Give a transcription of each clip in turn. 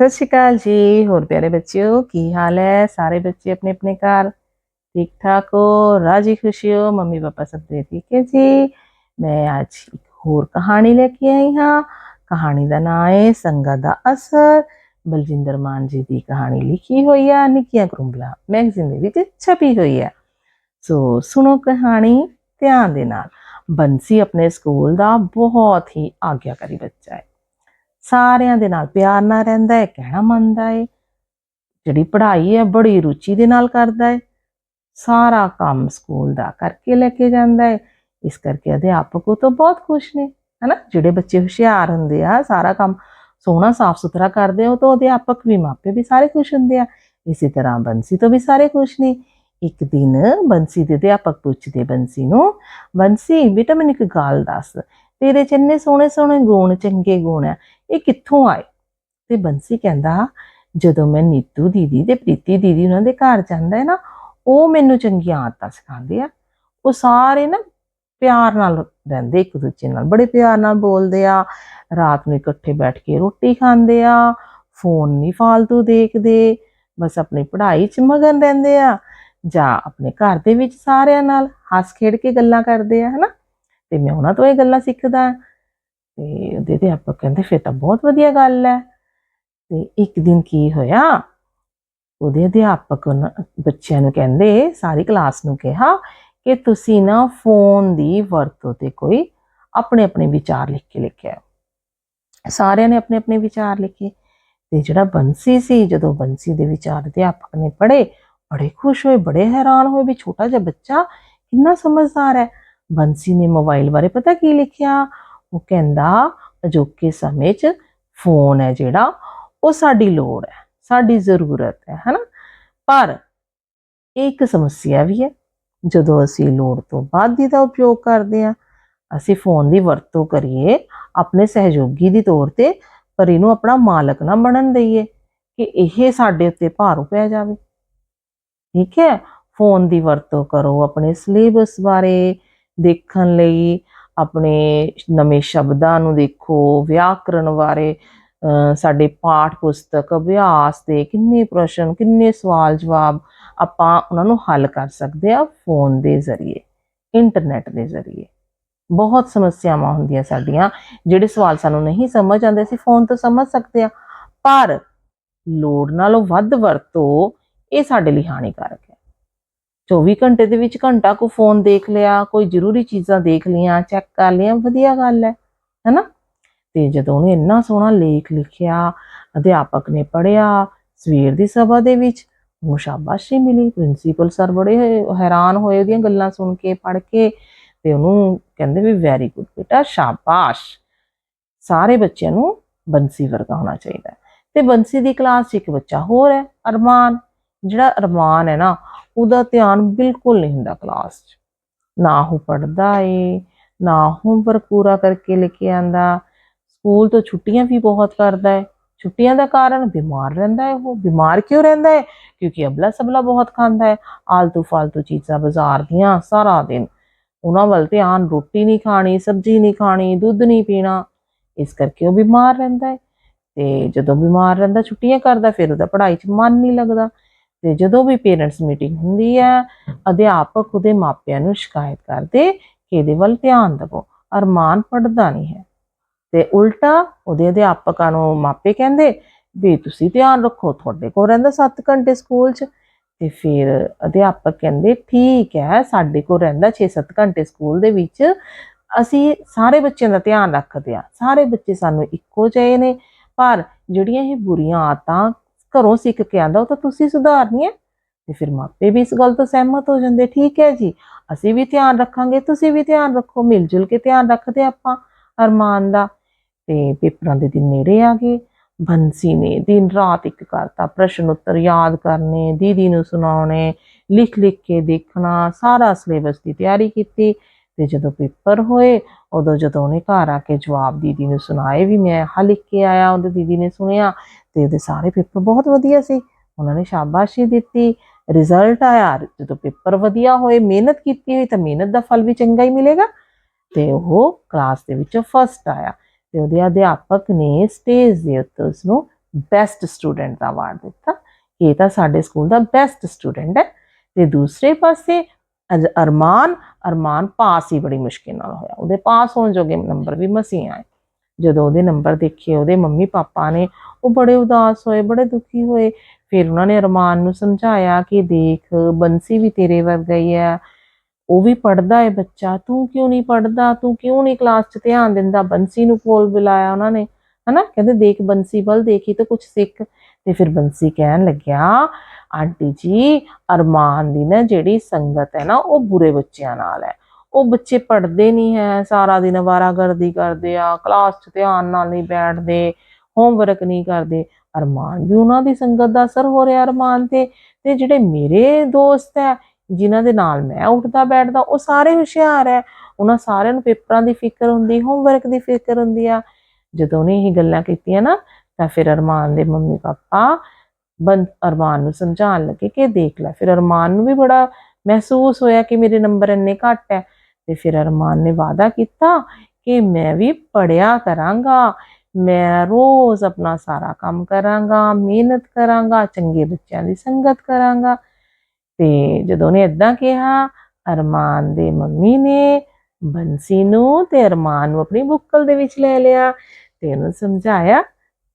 ਸਤਿ ਸ਼੍ਰੀ ਅਕਾਲ ਜੀ, ਹੋਰ ਪਿਆਰੇ ਬੱਚਿਓ, ਕੀ ਹਾਲ ਹੈ? ਸਾਰੇ ਬੱਚੇ ਆਪਣੇ ਆਪਣੇ ਘਰ ਠੀਕ ਠਾਕ ਹੋ? ਰਾਜੀ ਖੁਸ਼ੀ ਹੋ? ਮੰਮੀ ਪਾਪਾ ਸਭ ਦੇ ਠੀਕ ਹੈ ਜੀ? ਮੈਂ ਅੱਜ ਇੱਕ ਹੋਰ ਕਹਾਣੀ ਲੈ ਕੇ ਆਈ ਹਾਂ। ਕਹਾਣੀ ਦਾ ਨਾਮ ਹੈ ਸੰਗਤ ਦਾ ਅਸਰ। ਬਲਜਿੰਦਰ ਮਾਨ ਜੀ ਦੀ ਕਹਾਣੀ ਲਿਖੀ ਹੋਈ ਹੈ ਨਿੱਕੀਆਂ ਕਰੁੰਬਲਾ ਮੈਗਜ਼ੀਨ ਦੇ ਵਿੱਚ ਛਪੀ ਹੋਈ ਹੈ ਸੋ ਸੁਣੋ ਕਹਾਣੀ ਧਿਆਨ ਦੇ ਨਾਲ। ਬੰਸੀ ਆਪਣੇ ਸਕੂਲ ਦਾ ਬਹੁਤ ਹੀ ਆਗਿਆਕਾਰੀ ਬੱਚਾ ਹੈ। ਸਾਰਿਆਂ ਦੇ ਨਾਲ ਪਿਆਰ ਨਾਲ ਰਹਿੰਦਾ ਹੈ, ਕਹਿਣਾ ਮੰਨਦਾ ਹੈ। ਜਿਹੜੀ ਪੜ੍ਹਾਈ ਹੈ, ਬੜੀ ਰੁਚੀ ਦੇ ਨਾਲ ਕਰਦਾ ਹੈ। ਸਾਰਾ ਕੰਮ ਸਕੂਲ ਦਾ ਕਰਕੇ ਲੈ ਕੇ ਜਾਂਦਾ ਹੈ। ਇਸ ਕਰਕੇ ਅਧਿਆਪਕ ਉਹ ਤੋਂ ਬਹੁਤ ਖੁਸ਼ ਨੇ, ਹਨਾ? ਜਿਹੜੇ ਬੱਚੇ ਹੁਸ਼ਿਆਰ ਹੁੰਦੇ ਆ, ਸਾਰਾ ਕੰਮ ਸੋਹਣਾ, ਸਾਫ਼ ਸੁਥਰਾ ਕਰਦੇ ਆ, ਉਹ ਤੋਂ ਅਧਿਆਪਕ ਵੀ, ਮਾਪੇ ਵੀ ਸਾਰੇ ਖੁਸ਼ ਹੁੰਦੇ ਆ। ਇਸੇ ਤਰ੍ਹਾਂ ਬੰਸੀ ਤੋਂ ਵੀ ਸਾਰੇ ਖੁਸ਼ ਨੇ। ਇੱਕ ਦਿਨ ਬੰਸੀ ਦੇ ਅਧਿਆਪਕ ਪੁੱਛਦੇ, ਬੰਸੀ ਨੂੰ, ਬੰਸੀ ਬੇਟਾ ਮੈਨੂੰ ਇੱਕ ਗੱਲ ਦੱਸ। ਤੇਰੇ ਚ ਇੰਨੇ ਸੋਹਣੇ ਸੋਹਣੇ ਗੁਣ, ਚੰਗੇ ਗੁਣ ਆ। ਇਹ ਕਿੱਥੋਂ ਆਏ? ਤੇ ਬੰਸੀ ਕਹਿੰਦਾ, ਜਦੋਂ ਮੈਂ ਨੀਤੂ ਦੀਦੀ ਤੇ ਪ੍ਰੀਤੀ ਦੀਦੀ ਉਹਨਾਂ ਦੇ ਘਰ ਜਾਂਦਾ ਹੈ ਨਾ, ਉਹ ਮੈਨੂੰ ਚੰਗੀਆਂ ਆਦਤਾਂ ਸਿਖਾਉਂਦੇ ਆ। ਉਹ ਸਾਰੇ ਨਾ ਪਿਆਰ ਨਾਲ ਰਹਿੰਦੇ ਇੱਕ ਦੂਜੇ ਨਾਲ, ਬੜੇ ਪਿਆਰ ਨਾਲ ਬੋਲਦੇ ਆ। ਰਾਤ ਨੂੰ ਇਕੱਠੇ ਬੈਠ ਕੇ ਰੋਟੀ ਖਾਂਦੇ ਆ, ਫੋਨ ਨਹੀਂ ਫਾਲਤੂ ਦੇਖਦੇ, ਬਸ ਆਪਣੀ ਪੜ੍ਹਾਈ 'ਚ ਮਗਨ ਰਹਿੰਦੇ ਆ। ਜਾਂ ਆਪਣੇ ਘਰ ਦੇ ਵਿੱਚ ਸਾਰਿਆਂ ਨਾਲ ਹੱਸ ਖੇਡ ਕੇ ਗੱਲਾਂ ਕਰਦੇ ਆ, ਹਨਾ? ਤੇ ਮੈਂ ਉਹਨਾਂ ਤੋਂ ਇਹ ਗੱਲਾਂ ਸਿੱਖਦਾ। ਤੇ ਉਹਦੇ ਅਧਿਆਪਕ ਕਹਿੰਦੇ ਫਿਰ ਤਾਂ ਬਹੁਤ ਵਧੀਆ ਗੱਲ ਹੈ। ਤੇ ਇੱਕ ਦਿਨ ਕੀ ਹੋਇਆ? ਉਹਦੇ ਅਧਿਆਪਕ ਬੱਚਿਆਂ ਨੂੰ ਕਹਿੰਦੇ, ਸਾਰੀ ਕਲਾਸ ਨੂੰ ਕਿਹਾ ਕਿ ਤੁਸੀਂ ਨਾ ਫੋਨ ਦੀ ਵਰਤੋਂ ਤੇ ਕੋਈ ਆਪਣੇ ਆਪਣੇ ਵਿਚਾਰ ਲਿਖ ਕੇ ਲਿਖਿਆ। ਸਾਰਿਆਂ ਨੇ ਆਪਣੇ ਆਪਣੇ ਵਿਚਾਰ ਲਿਖੇ। ਤੇ ਜਿਹੜਾ ਬੰਸੀ ਸੀ, ਜਦੋਂ ਬੰਸੀ ਦੇ ਵਿਚਾਰ ਅਧਿਆਪਕ ਨੇ ਪੜ੍ਹੇ, ਬੜੇ ਖੁਸ਼ ਹੋਏ, ਬੜੇ ਹੈਰਾਨ ਹੋਏ ਵੀ ਛੋਟਾ ਜਿਹਾ ਬੱਚਾ ਕਿੰਨਾ ਸਮਝਦਾਰ ਹੈ। ਬੰਸੀ ਨੇ ਮੋਬਾਈਲ ਬਾਰੇ ਪਤਾ ਕੀ ਲਿਖਿਆ? ਉਹ ਕਹਿੰਦਾ, ਅਜੋਕੇ ਸਮੇਂ 'ਚ ਫੋਨ ਹੈ ਜਿਹੜਾ, ਉਹ ਸਾਡੀ ਲੋੜ ਹੈ, ਸਾਡੀ ਜ਼ਰੂਰਤ ਹੈ, ਹਨਾ? ਪਰ ਇਹ ਇੱਕ ਸਮੱਸਿਆ ਵੀ ਹੈ, ਜਦੋਂ ਅਸੀਂ ਲੋੜ ਤੋਂ ਵੱਧ ਦੀ ਦਾ ਉਪਯੋਗ ਕਰਦੇ ਹਾਂ, ਅਸੀਂ ਫੋਨ ਦੀ ਵਰਤੋਂ ਕਰੀਏ, ਆਪਣੇ ਸਹਿਯੋਗੀ ਦੀ ਤੌਰ ਤੇ, ਪਰ ਇਹਨੂੰ ਆਪਣਾ ਮਾਲਕ ਨਾ ਬਣਨ ਦਈਏ, ਕਿ ਇਹ ਸਾਡੇ ਉੱਤੇ ਭਾਰੂ ਪੈ ਜਾਵੇ। ਠੀਕ ਹੈ? ਫੋਨ ਦੀ ਵਰਤੋਂ ਕਰੋ ਆਪਣੇ ਸਿਲੇਬਸ ਬਾਰੇ ਦੇਖਣ ਲਈ, ਆਪਣੇ ਨਵੇਂ ਸ਼ਬਦਾਂ ਨੂੰ ਦੇਖੋ ਵਿਆਕਰਨ ਬਾਰੇ ਸਾਡੇ ਪਾਠ ਪੁਸਤਕ, ਅਭਿਆਸ ਦੇ ਕਿੰਨੇ ਪ੍ਰਸ਼ਨ, ਕਿੰਨੇ ਸਵਾਲ ਜਵਾਬ ਆਪਾਂ ਉਹਨਾਂ ਨੂੰ ਹੱਲ ਕਰ ਸਕਦੇ ਆ ਫੋਨ ਦੇ ਜ਼ਰੀਏ, ਇੰਟਰਨੈਟ ਦੇ ਜ਼ਰੀਏ। ਬਹੁਤ ਸਮੱਸਿਆਵਾਂ ਹੁੰਦੀਆਂ ਸਾਡੀਆਂ, ਜਿਹੜੇ ਸਵਾਲ ਸਾਨੂੰ ਨਹੀਂ ਸਮਝ ਆਉਂਦੇ, ਅਸੀਂ ਫੋਨ ਤੋਂ ਸਮਝ ਸਕਦੇ ਆ। ਪਰ ਲੋੜ ਨਾਲੋਂ ਵੱਧ ਵਰਤੋ, ਇਹ ਸਾਡੇ ਲਈ ਹਾਨੀਕਾਰਕ 24 ਘੰਟੇ ਦੇ ਵਿੱਚ ਘੰਟਾ ਕੋ ਫੋਨ ਦੇਖ ਲਿਆ, ਕੋਈ ਜ਼ਰੂਰੀ ਚੀਜ਼ਾਂ ਦੇਖ ਲਈਆਂ ਚੈੱਕ ਕਰ ਲਿਆ ਵਧੀਆ ਗੱਲ ਹੈ, ਹੈਨਾ? ਤੇ ਜਦੋਂ ਉਹਨੇ ਇੰਨਾ ਸੋਹਣਾ ਲੇਖ ਲਿਖਿਆ, ਅਧਿਆਪਕ ਨੇ ਪੜਿਆ ਸਵੇਰ ਦੀ ਸਭਾ ਦੇ ਵਿੱਚ, ਉਹ ਸ਼ਾਬਾਸ਼ੀ ਮਿਲੀ, ਪ੍ਰਿੰਸੀਪਲ ਸਰ ਬੜੇ ਹੈਰਾਨ ਹੋਏ ਉਹਦੀਆਂ ਗੱਲਾਂ ਸੁਣ ਕੇ ਪੜ ਕੇ ਤੇ ਉਹਨੂੰ ਕਹਿੰਦੇ ਵੀ ਵੈਰੀ ਗੁੱਡ ਬੇਟਾ, ਸ਼ਾਬਾਸ਼। ਸਾਰੇ ਬੱਚਿਆਂ ਨੂੰ ਬੰਸੀ ਵਰਗਾ ਹੋਣਾ ਚਾਹੀਦਾ ਹੈ। ਤੇ ਬੰਸੀ ਦੀ ਕਲਾਸ 'ਚ ਇੱਕ ਬੱਚਾ ਹੋਰ ਹੈ, ਅਰਮਾਨ। ਜਿਹੜਾ ਅਰਮਾਨ ਹੈ ਨਾ ਉਹਦਾ ਧਿਆਨ ਬਿਲਕੁਲ ਨਹੀਂ ਹੁੰਦਾ ਕਲਾਸ 'ਚ। ਨਾ ਉਹ ਪੜਦਾ ਏ, ਨਾ ਹੋਮਵਰਕ ਪੂਰਾ ਕਰਕੇ ਲੈ ਕੇ ਆਂਦਾ। ਸਕੂਲ ਤੋਂ ਛੁੱਟੀਆਂ ਵੀ ਬਹੁਤ ਕਰਦਾ ਹੈ ਛੁੱਟੀਆਂ ਦਾ ਕਾਰਨ ਬਿਮਾਰ ਰਹਿੰਦਾ ਹੈ ਉਹ। ਬਿਮਾਰ ਕਿਉਂ ਰਹਿੰਦਾ ਹੈ ਕਿਉਂਕਿ ਅਬਲਾ ਸਬਲਾ ਬਹੁਤ ਖਾਂਦਾ ਹੈ ਆਲਤੂ ਫਾਲਤੂ ਚੀਜ਼ਾਂ ਬਾਜ਼ਾਰ ਦੀਆਂ ਸਾਰਾ ਦਿਨ। ਉਹਨਾਂ ਵੱਲ ਧਿਆਨ ਰੋਟੀ ਨਹੀਂ ਖਾਣੀ, ਸਬਜ਼ੀ ਨਹੀਂ ਖਾਣੀ, ਦੁੱਧ ਨਹੀਂ ਪੀਣਾ। ਇਸ ਕਰਕੇ ਉਹ ਬਿਮਾਰ ਰਹਿੰਦਾ ਹੈ ਤੇ ਜਦੋਂ ਬਿਮਾਰ ਰਹਿੰਦਾ, ਛੁੱਟੀਆਂ ਕਰਦਾ, ਫਿਰ ਉਹਦਾ ਪੜ੍ਹਾਈ 'ਚ ਮਨ ਨਹੀਂ ਲੱਗਦਾ। ਤੇ ਜਦੋਂ ਵੀ ਪੇਰੈਂਟਸ ਮੀਟਿੰਗ ਹੁੰਦੀ ਹੈ ਅਧਿਆਪਕ ਉਹਦੇ ਮਾਪਿਆਂ ਨੂੰ ਸ਼ਿਕਾਇਤ ਕਰਦੇ ਕਿ ਇਹਦੇ ਵੱਲ ਧਿਆਨ ਦਿਵੋ। ਅਰਮਾਨ ਪੜਦਾ ਨਹੀਂ ਹੈ। ਤੇ ਉਲਟਾ ਉਹਦੇ ਅਧਿਆਪਕਾਂ ਨੂੰ ਮਾਪੇ ਕਹਿੰਦੇ ਵੀ ਤੁਸੀਂ ਧਿਆਨ ਰੱਖੋ, ਤੁਹਾਡੇ ਕੋਲ ਰਹਿੰਦਾ 7 ਘੰਟੇ ਸਕੂਲ 'ਚ। ਤੇ ਫਿਰ ਅਧਿਆਪਕ ਕਹਿੰਦੇ, ਠੀਕ ਹੈ, ਸਾਡੇ ਕੋਲ ਰਹਿੰਦਾ 6-7 ਘੰਟੇ ਸਕੂਲ ਦੇ ਵਿੱਚ। ਅਸੀਂ ਸਾਰੇ ਬੱਚਿਆਂ ਦਾ ਧਿਆਨ ਰੱਖਦੇ ਆ ਸਾਰੇ ਬੱਚੇ ਸਾਨੂੰ ਇੱਕੋ ਜਿਹੇ ਨੇ। ਪਰ ਜਿਹੜੀਆਂ ਇਹ ਬੁਰੀਆਂ ਆਦਤਾਂ ਘਰੋਂ ਸਿੱਖ ਕੇ ਆਂਦਾ, ਉਹ ਤਾਂ ਤੁਸੀਂ ਸੁਧਾਰਨੀ ਹੈ। ਤੇ ਫਿਰ ਮਾਪੇ ਵੀ ਇਸ ਗੱਲ ਤੋਂ ਸਹਿਮਤ ਹੋ ਜਾਂਦੇ, ਠੀਕ ਹੈ ਜੀ। ਅਸੀਂ ਵੀ ਧਿਆਨ ਰੱਖਾਂਗੇ, ਤੁਸੀਂ ਵੀ ਧਿਆਨ ਰੱਖੋ ਮਿਲ ਜੁਲ ਕੇ ਧਿਆਨ ਰੱਖਦੇ ਆਪਾਂ, ਅਰਮਾਨ ਦਾ। ਤੇ ਪੇਪਰਾਂ ਦੇ ਦਿਨ ਨੇੜੇ ਆ ਗਏ। ਬੰਸੀ ਨੇ ਦਿਨ ਰਾਤ ਇੱਕ ਕਰਤਾ, ਪ੍ਰਸ਼ਨ ਉੱਤਰ ਯਾਦ ਕਰਨੇ, ਦੀਦੀ ਨੂੰ ਸੁਣਾਉਣੇ ਲਿਖ ਲਿਖ ਕੇ ਦੇਖਣਾ, ਸਾਰਾ ਸਿਲੇਬਸ ਦੀ ਤਿਆਰੀ ਕੀਤੀ। ਤੇ ਜਦੋਂ ਪੇਪਰ ਹੋਏ, ਉਦੋਂ ਜਦੋਂ ਉਹਨੇ ਘਰ ਆ ਕੇ ਜਵਾਬ ਦੀਦੀ ਨੂੰ ਸੁਣਾਏ ਵੀ ਮੈਂ ਆ ਲਿਖ ਕੇ ਆਇਆ, ਉਹਦੇ ਦੀਦੀ ਨੇ ਸੁਣਿਆ ਤੇ ਉਹਦੇ ਸਾਰੇ ਪੇਪਰ ਬਹੁਤ ਵਧੀਆ ਸੀ। ਉਹਨਾਂ ਨੇ ਸ਼ਾਬਾਸ਼ੀ ਦਿੱਤੀ ਰਿਜ਼ਲਟ ਆਇਆ, ਜਦੋਂ ਪੇਪਰ ਵਧੀਆ ਹੋਏ, ਮਿਹਨਤ ਕੀਤੀ ਹੋਈ ਤਾਂ ਮਿਹਨਤ ਦਾ ਫਲ ਵੀ ਚੰਗਾ ਹੀ ਮਿਲੇਗਾ। ਤੇ ਉਹ ਕਲਾਸ ਦੇ ਵਿੱਚੋਂ ਫਸਟ ਆਇਆ ਤੇ ਉਹਦੇ ਅਧਿਆਪਕ ਨੇ ਸਟੇਜ ਦੇ ਉੱਤੇ ਉਸ ਨੂੰ ਬੈਸਟ ਸਟੂਡੈਂਟ ਦਾ ਅਵਾਰਡ ਦਿੱਤਾ। ਇਹ ਤਾਂ ਸਾਡੇ ਸਕੂਲ ਦਾ ਬੈਸਟ ਸਟੂਡੈਂਟ ਹੈ। ਤੇ ਦੂਸਰੇ ਪਾਸੇ ਅਰਮਾਨ ਅਰਮਾਨ ਪਾਸ ਹੀ ਬੜੀ ਮੁਸ਼ਕਿਲ ਨਾਲ ਹੋਇਆ। ਉਹਦੇ ਪਾਸ ਹੋਣ ਜੋਗੇ ਨੰਬਰ ਵੀ ਮਸੀਂ ਆਏ ਜਦੋਂ ਉਹਦੇ ਨੰਬਰ ਦੇਖੇ, ਉਹਦੇ ਮੰਮੀ ਪਾਪਾ ਨੇ, ਉਹ ਬੜੇ ਉਦਾਸ ਹੋਏ, ਬੜੇ ਦੁਖੀ ਹੋਏ। ਫਿਰ ਉਹਨਾਂ ਨੇ ਅਰਮਾਨ ਨੂੰ ਸਮਝਾਇਆ ਕਿ ਦੇਖ, ਬੰਸੀ ਵੀ ਤੇਰੇ ਵਰਗਾ ਹੀ ਹੈ। ਉਹ ਵੀ ਪੜਦਾ ਹੈ ਬੱਚਾ। ਤੂੰ ਕਿਉਂ ਨਹੀਂ ਪੜਦਾ ਤੂੰ ਕਿਉਂ ਨਹੀਂ ਕਲਾਸ 'ਚ ਧਿਆਨ ਦਿੰਦਾ? ਬੰਸੀ ਨੂੰ ਕੋਲ ਬੁਲਾਇਆ ਉਹਨਾਂ ਨੇ। ਹਨਾ? ਕਹਿੰਦੇ ਦੇਖ ਬੰਸੀ ਵੱਲ ਦੇਖੀ ਤਾਂ ਕੁਝ ਸਿੱਖ। ਤੇ ਫਿਰ ਬੰਸੀ ਕਹਿਣ ਲੱਗਿਆ, ਆਂਟੀ ਜੀ, ਅਰਮਾਨ ਦੀ ਨਾ ਜਿਹੜੀ ਸੰਗਤ ਹੈ ਨਾ, ਉਹ ਬੁਰੇ ਬੱਚਿਆਂ ਨਾਲ ਹੈ। ਉਹ ਬੱਚੇ ਪੜ੍ਹਦੇ ਨਹੀਂ ਹੈ, ਸਾਰਾ ਦਿਨ ਵਾਰਾਗਰਦੀ ਕਰਦੇ ਆ ਕਲਾਸ 'ਚ ਧਿਆਨ ਨਾਲ ਨਹੀਂ ਬੈਠਦੇ ਹੋਮਵਰਕ ਨਹੀਂ ਕਰਦੇ। ਅਰਮਾਨ ਵੀ ਉਹਨਾਂ ਦੀ ਸੰਗਤ ਦਾ ਅਸਰ ਹੋ ਰਿਹਾ ਅਰਮਾਨ ਤੇ। ਤੇ ਜਿਹੜੇ ਮੇਰੇ ਦੋਸਤ ਹੈ, ਜਿਨ੍ਹਾਂ ਦੇ ਨਾਲ ਮੈਂ ਉੱਠਦਾ ਬੈਠਦਾ, ਉਹ ਸਾਰੇ ਹੁਸ਼ਿਆਰ ਹੈ। ਉਹਨਾਂ ਸਾਰਿਆਂ ਨੂੰ ਪੇਪਰਾਂ ਦੀ ਫਿਕਰ ਹੁੰਦੀ ਹੋਮਵਰਕ ਦੀ ਫਿਕਰ ਹੁੰਦੀ ਆ। ਜਦੋਂ ਉਹਨੇ ਇਹ ਗੱਲਾਂ ਕੀਤੀਆਂ ਨਾ ਤਾਂ ਫਿਰ ਅਰਮਾਨ ਦੇ ਮੰਮੀ ਪਾਪਾ ਬੰ, ਅਰਮਾਨ ਨੂੰ ਸਮਝਾਉਣ ਲੱਗੇ ਕਿ ਦੇਖ ਲੈ, ਫਿਰ ਅਰਮਾਨ ਨੂੰ ਵੀ ਬੜਾ ਮਹਿਸੂਸ ਹੋਇਆ ਕਿ ਮੇਰੇ ਨੰਬਰ ਇੰਨੇ ਘੱਟ ਹੈ ਤੇ ਫਿਰ ਅਰਮਾਨ ਨੇ ਵਾਅਦਾ ਕੀਤਾ ਕਿ ਮੈਂ ਵੀ ਪੜਿਆ ਕਰਾਂਗਾ, ਮੈਂ ਰੋਜ਼ ਆਪਣਾ ਸਾਰਾ ਕੰਮ ਕਰਾਂਗਾ, ਮਿਹਨਤ ਕਰਾਂਗਾ, ਚੰਗੇ ਬੱਚਿਆਂ ਦੀ ਸੰਗਤ ਕਰਾਂਗਾ। ਤੇ ਜਦੋਂ ਉਹਨੇ ਇਦਾਂ ਕਿਹਾ, ਅਰਮਾਨ ਦੇ ਮੰਮੀ ਨੇ ਬੰਸੀ ਨੂੰ ਤੇ ਅਰਮਾਨ ਨੂੰ ਆਪਣੀ ਬੁੱਕਲ ਦੇ ਵਿੱਚ ਲੈ ਲਿਆ ਤੇ ਉਹਨੂੰ ਸਮਝਾਇਆ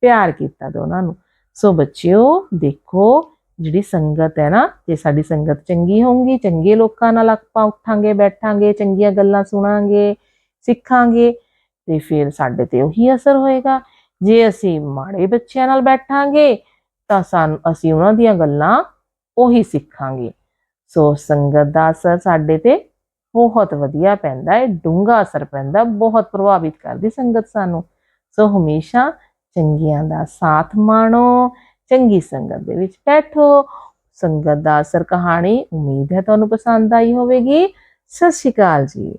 ਪਿਆਰ ਕੀਤਾ ਦੋਨਾਂ ਨੂੰ। ਸੋ ਬੱਚਿਓ, ਦੇਖੋ ਜਿਹੜੀ ਸੰਗਤ ਹੈ ਨਾ, ਜੇ ਸਾਡੀ ਸੰਗਤ ਚੰਗੀ ਹੋਊਗੀ, ਚੰਗੇ ਲੋਕਾਂ ਨਾਲ ਆਪਾਂ ਉੱਠਾਂਗੇ, ਬੈਠਾਂਗੇ, ਚੰਗੀਆਂ ਗੱਲਾਂ ਸੁਣਾਂਗੇ, ਸਿੱਖਾਂਗੇ, ਤੇ ਫਿਰ ਸਾਡੇ ਤੇ ਉਹੀ ਅਸਰ ਹੋਏਗਾ। ਜੇ ਅਸੀਂ ਮਾੜੇ ਬੱਚਿਆਂ ਨਾਲ ਬੈਠਾਂਗੇ, ਤਾਂ ਸਾਨੂੰ, ਅਸੀਂ ਉਹਨਾਂ ਦੀਆਂ ਗੱਲਾਂ ਉਹੀ ਸਿੱਖਾਂਗੇ। ਸੋ ਸੰਗਤ ਦਾ ਅਸਰ ਸਾਡੇ ਤੇ ਬਹੁਤ ਵਧੀਆ ਪੈਂਦਾ ਹੈ, ਡੂੰਘਾ ਅਸਰ ਪੈਂਦਾ, ਬਹੁਤ ਪ੍ਰਭਾਵਿਤ ਕਰਦੀ ਸੰਗਤ ਸਾਨੂੰ। ਸੋ ਹਮੇਸ਼ਾ ਚੰਗੀਆਂ ਦਾ ਸਾਥ ਮਾਣੋ, ਚੰਗੀ ਸੰਗਤ ਦੇ ਵਿੱਚ ਬੈਠੋ। ਸੰਗਤ ਦਾ ਅਸਰ ਕਹਾਣੀ, ਉਮੀਦ ਹੈ ਤੁਹਾਨੂੰ ਪਸੰਦ ਆਈ ਹੋਵੇਗੀ। ਸਤਿ ਸ਼੍ਰੀ ਅਕਾਲ ਜੀ।